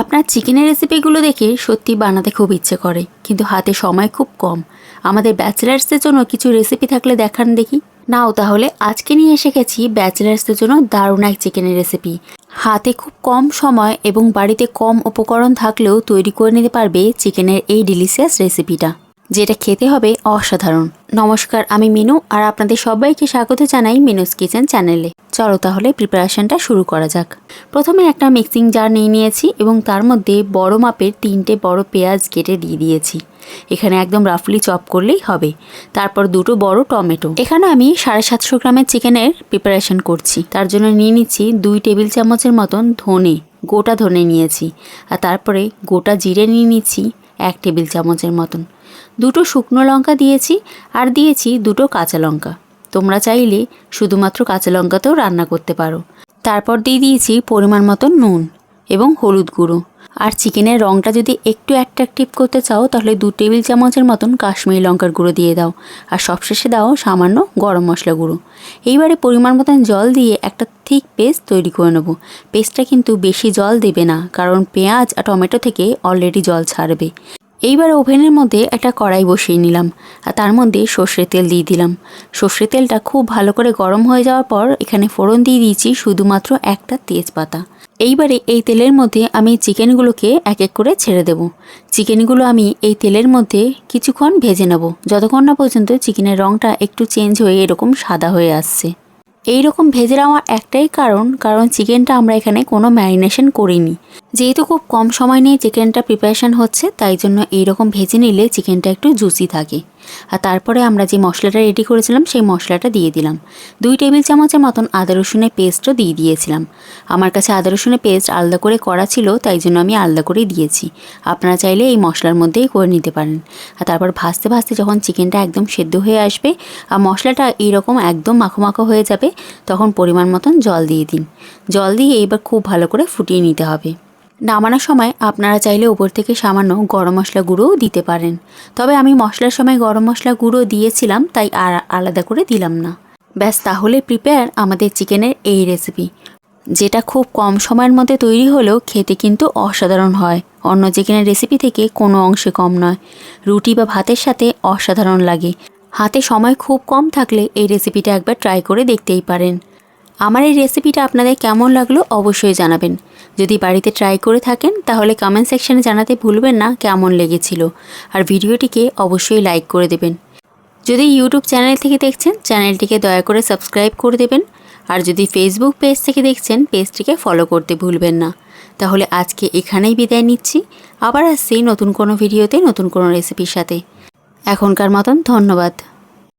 আপনার চিকেনের রেসিপিগুলো দেখে সত্যি বানাতে খুব ইচ্ছে করে, কিন্তু হাতে সময় খুব কম। আমাদের ব্যাচেলার্সদের জন্য কিছু রেসিপি থাকলে দেখান দেখি। নাও তাহলে, আজকে নিয়ে এসে গেছি ব্যাচেলার্সদের জন্য দারুণ এক চিকেনের রেসিপি। হাতে খুব কম সময় এবং বাড়িতে কম উপকরণ থাকলেও তৈরি করে নিতে পারবে চিকেনের এই ডিলিশিয়াস রেসিপিটা যেটা খেতে হবে অসাধারণ। নমস্কার, আমি মিনু আর আপনাদের সবাইকে স্বাগত জানাই মিনুস কিচেন চ্যানেলে। চলো তাহলে প্রিপারেশনটা শুরু করা যাক। প্রথমে একটা মিক্সিং জার নিয়ে নিয়েছি এবং তার মধ্যে বড় মাপের তিনটে বড় পেঁয়াজ কেটে দিয়ে দিয়েছি। এখানে একদম রাফলি চপ করলেই হবে। তারপর দুটো বড় টমেটো। এখানে আমি সাড়ে সাতশো গ্রামের চিকেনের প্রিপারেশন করছি। তার জন্য নিয়ে নিচ্ছি দুই টেবিল চামচের মতন ধনে, গোটা ধনে নিয়েছি। আর তারপরে গোটা জিরে নিয়ে নিচ্ছি। এক টেবিল চামচের মতন। দুটো শুকনো লঙ্কা দিয়েছি আর দিয়েছি দুটো কাঁচা লঙ্কা। তোমরা চাইলে শুধুমাত্র কাঁচা লঙ্কাতেও রান্না করতে পারো। তারপর দিয়ে দিয়েছি পরিমাণ মতন নুন এবং হলুদ গুঁড়ো। আর চিকেনের রঙটা যদি একটু অ্যাট্রাকটিভ করতে চাও, তাহলে দু টেবিল চামচের মতন কাশ্মীরি লঙ্কার গুঁড়ো দিয়ে দাও। আর সবশেষে দাও সামান্য গরম মশলা গুঁড়ো। এইবারে পরিমাণ মতন জল দিয়ে একটা থিক পেস্ট তৈরি করে নেব। পেস্টটা কিন্তু বেশি জল দেবে না, কারণ পেঁয়াজ আর টমেটো থেকে অলরেডি জল ছাড়বে। এইবার ওভেনের মধ্যে একটা কড়াই বসিয়ে নিলাম, আর তার মধ্যে সর্ষের তেল দিয়ে দিলাম। সর্ষের তেলটা খুব ভালো করে গরম হয়ে যাওয়ার পর এখানে ফোড়ন দিয়ে দিয়েছি শুধুমাত্র একটা তেজপাতা। এইবারে এই তেলের মধ্যে আমি চিকেনগুলোকে এক এক করে ছেড়ে দেব। চিকেনগুলো আমি এই তেলের মধ্যে কিছুক্ষণ ভেজে নেব। যতক্ষণ না পর্যন্ত চিকেনের রঙটা একটু চেঞ্জ হয়ে এরকম সাদা হয়ে আসছে। এই রকম ভেজে নেওয়ার একটাই কারণ কারণ চিকেনটা আমরা এখানে কোনো ম্যারিনেশন করিনি। যেহেতু খুব কম সময় নিয়ে চিকেনটা প্রিপারেশন হচ্ছে, তাই জন্য এই রকম ভেজে নিলে চিকেনটা একটু জুসি থাকে। আর তারপরে আমরা যে মশলাটা রেডি করেছিলাম, সেই মশলাটা দিয়ে দিলাম। দুই টেবিল চামচের মতন আদা রসুনের পেস্টও দিয়ে দিয়েছিলাম। আমার কাছে আদা রসুনের পেস্ট আলাদা করে করা ছিল, তাই জন্য আমি আলাদা করেই দিয়েছি। আপনারা চাইলে এই মশলার মধ্যেই করে নিতে পারেন। আর তারপর ভাজতে ভাজতে যখন চিকেনটা একদম সেদ্ধ হয়ে আসবে আর মশলাটা এইরকম একদম মাখো মাখো হয়ে যাবে, তখন পরিমাণ মতন জল দিয়ে দিন। জল দিয়ে এইবার খুব ভালো করে ফুটিয়ে নিতে হবে। নামানোর সময় আপনারা চাইলে উপর থেকে সামান্য গরম মশলা গুঁড়োও দিতে পারেন। তবে আমি মশলার সময় গরম মশলা গুঁড়ো দিয়েছিলাম, তাই আর আলাদা করে দিলাম না। ব্যাস, তাহলে প্রিপেয়ার আমাদের চিকেনের এই রেসিপি যেটা খুব কম সময়ের মধ্যে তৈরি হলেও খেতে কিন্তু অসাধারণ হয়। অন্য চিকেনের রেসিপি থেকে কোনো অংশে কম নয়। রুটি বা ভাতের সাথে অসাধারণ লাগে। হাতে সময় খুব কম থাকলে এই রেসিপিটা একবার ট্রাই করে দেখতেই পারেন। আমার এই রেসিপিটা আপনাদের কেমন লাগল অবশ্যই জানাবেন। যদি বাড়িতে ট্রাই করে থাকেন, তাহলে কমেন্ট সেকশানে জানাতে ভুলবেন না কেমন লেগেছিল। আর ভিডিওটিকে অবশ্যই লাইক করে দেবেন। যদি ইউটিউব চ্যানেল থেকে দেখছেন চ্যানেলটিকে দয়া করে সাবস্ক্রাইব করে দেবেন। আর যদি ফেসবুক পেজ থেকে দেখছেন পেজটিকে ফলো করতে ভুলবেন না। তাহলে আজকে এখানেই বিদায় নিচ্ছি। আবার আসছি নতুন কোনো ভিডিওতে নতুন কোনো রেসিপির সাথে। এখনকার মতন ধন্যবাদ।